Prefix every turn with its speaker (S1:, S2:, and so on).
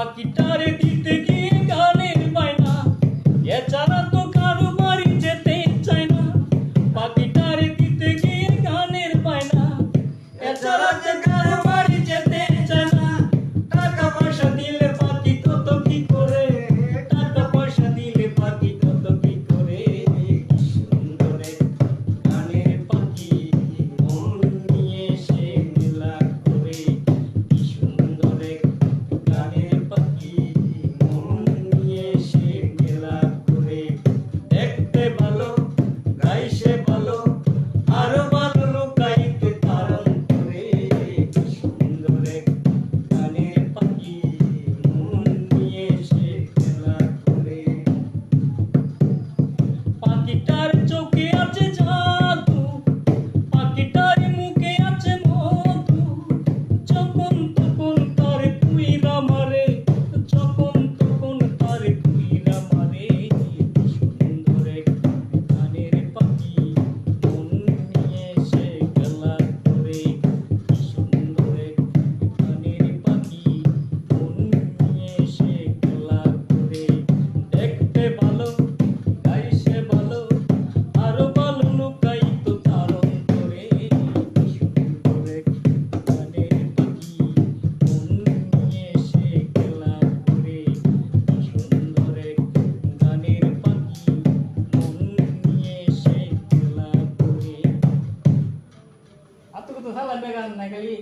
S1: পাখিটারে দিতে গিয়ে গানের বায়না। এছাড়া তো কারও বাড়ি যেতে চায় না। পাখিটারে দিতে গিয়ে গানের বায়না। এছাড়া গিটার চোখে আছে
S2: 那个哪个力